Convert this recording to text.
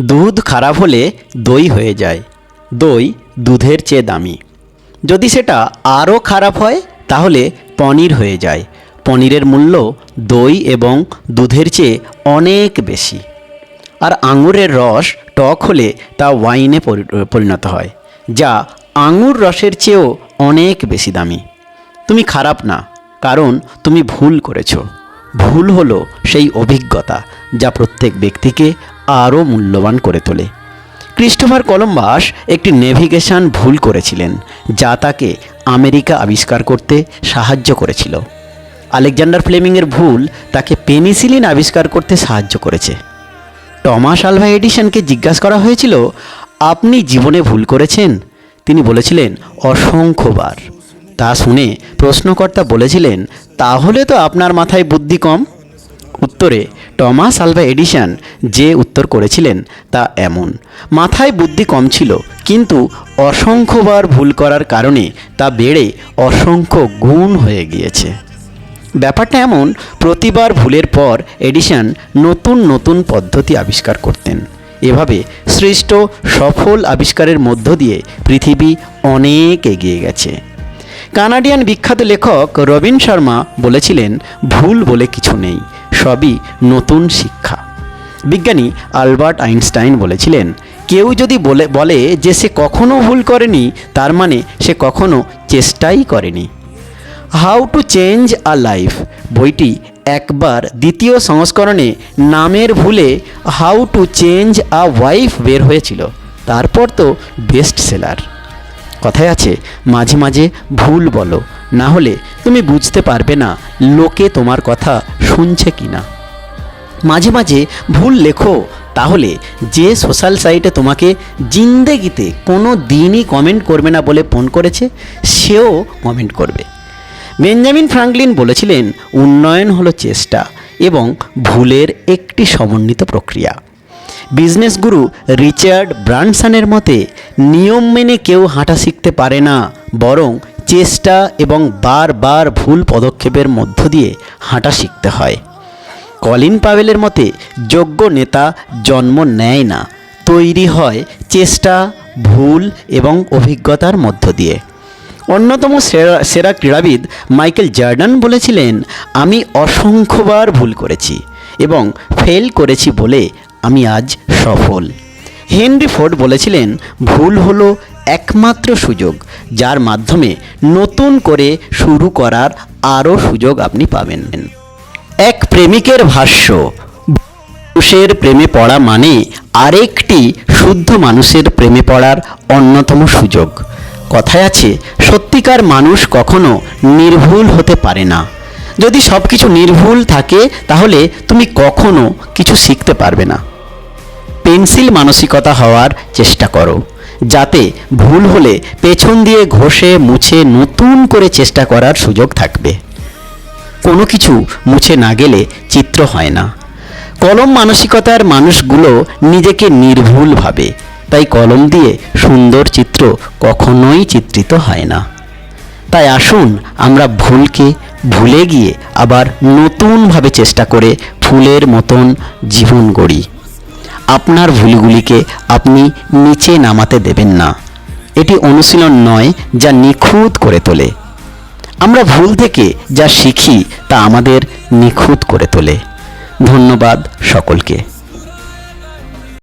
দুধ খারাপ হলে দই হয়ে যায়। দই দুধের চেয়ে দামি। যদি সেটা আরও খারাপ হয়, তাহলে পনির হয়ে যায়। পনিরের মূল্য দই এবং দুধের চেয়ে অনেক বেশি। আর আঙুরের রস টক হলে তা ওয়াইনে পরি- পরিণত হয়, যা আঙুর রসের চেয়েও অনেক বেশি দামি। তুমি খারাপ না, কারণ তুমি ভুল করেছ। ভুল হলো সেই অভিজ্ঞতা যা প্রত্যেক ব্যক্তিকে আরও মূল্যবান করে তোলে। ক্রিস্টোফার কলম্বাস একটি নেভিগেশন ভুল করেছিলেন, যা তাকে আমেরিকা আবিষ্কার করতে সাহায্য করেছিল। আলেকজান্ডার ফ্লেমিংয়ের ভুল তাকে পেনিসিলিন আবিষ্কার করতে সাহায্য করেছে। টমাস আলভা এডিসনকে জিজ্ঞাসা করা হয়েছিল, আপনি জীবনে ভুল করেছেন? তিনি বলেছিলেন, অসংখ্যবার। তা শুনে প্রশ্নকর্তা বলেছিলেন, তাহলে তো আপনার মাথায় বুদ্ধি কম? উত্তরে টমাস আলভা এডিশন যে উত্তর করেছিলেন তা এমন। মাথায় বুদ্ধি কম ছিল, কিন্তু অসংখ্যবার ভুল করার কারণে তা বেড়ে অসংখ্য গুণ হয়ে গিয়েছে। ব্যাপারটা এমন, প্রতিবার ভুলের পর এডিশন নতুন নতুন পদ্ধতি আবিষ্কার করতেন। এভাবে সৃষ্ট সফল আবিষ্কারের মধ্য দিয়ে পৃথিবী অনেক এগিয়ে গেছে। কানাডিয়ান বিখ্যাত লেখক রবিন শর্মা বলেছিলেন, ভুল বলে কিছু নেই। সবই নতুন শিক্ষা। বিজ্ঞানী আলবার্ট আইনস্টাইন বলেছিলেন, কেউ যদি বলে বলে যে সে কখনো ভুল করেনি, তার মানে সে কখনো চেষ্টাই করেনি। How to change a life বইটি একবার দ্বিতীয় সংস্করণে নামের ভুলে how to change a wife বের হয়েছিল। তারপর তো বেস্ট সেলার কথায় আছে, মাঝে মাঝে ভুল বলো, না হলে তুমি বুঝতে পারবে না লোকে তোমার কথা শুনছে কি না মাঝে মাঝে ভুল লেখো, তাহলে যে সোশ্যাল সাইটে তোমাকে জিন্দেগিতে কোনো দিনই কমেন্ট করবে না বলে ফোন করেছে, সেও কমেন্ট করবে। বেঞ্জামিন ফ্রাঙ্কলিন বলেছিলেন, উন্নয়ন হলো চেষ্টা এবং ভুলের একটি সমন্বিত প্রক্রিয়া। বিজনেস গুরু রিচার্ড ব্রানসনের মতে, নিয়ম মেনে কেউ হাঁটা শিখতে পারে না, বরং চেষ্টা এবং বারবার ভুল পদক্ষেপের মধ্য দিয়ে হাঁটা শিখতে হয়। কলিন পাভেলের মতে, যোগ্য নেতা জন্ম নেয় না, তৈরি হয় চেষ্টা, ভুল এবং অভিজ্ঞতার মধ্য দিয়ে। অন্যতম সেরা সেরা ক্রীড়াবিদ মাইকেল জার্ডান বলেছিলেন, আমি অসংখ্যবার ভুল করেছি এবং ফেল করেছি বলে আমি আজ সফল। হেনরি ফোর্ড বলেছিলেন, ভুল হলো একমাত্র সুযোগ, যার মাধ্যমে নতুন করে শুরু করার আরও সুযোগ আপনি পাবেন। এক প্রেমিকের ভাষ্য, মানুষের প্রেমে পড়া মানে আরেকটি শুদ্ধ মানুষের প্রেমে পড়ার অন্যতম সুযোগ। কথায় আছে, সত্যিকার মানুষ কখনো নির্ভুল হতে পারে না। যদি সব কিছু নির্ভুল থাকে, তাহলে তুমি কখনো কিছু শিখতে পারবে না। পেন্সিল মানসিকতা হওয়ার চেষ্টা করো। যাতে ভুল হলে পেছন দিয়ে ঘষে, মুছে, নতুন করে চেষ্টা করার সুযোগ থাকবে। কোনো কিছু মুছে না গেলে চিত্র হয় না। কলম মানসিকতার মানুষগুলো নিজেকে নির্ভুল ভাবে। তাই কলম দিয়ে সুন্দর চিত্র কখনোই চিত্রিত হয় না। তাই আসুন আমরা ভুলকে ভুলে গিয়ে আবার নতুনভাবে চেষ্টা করে ফুলের মতন জীবন গড়ি। আপনার ভুলগুলিকে আপনি নিচে নামাতে দেবেন না। এটি অনুশীলন নয়, যা নিখুঁত করে তোলে। আমরা ভুল থেকে যা শিখি তা আমাদের নিখুঁত করে তোলে। ধন্যবাদ সকলকে।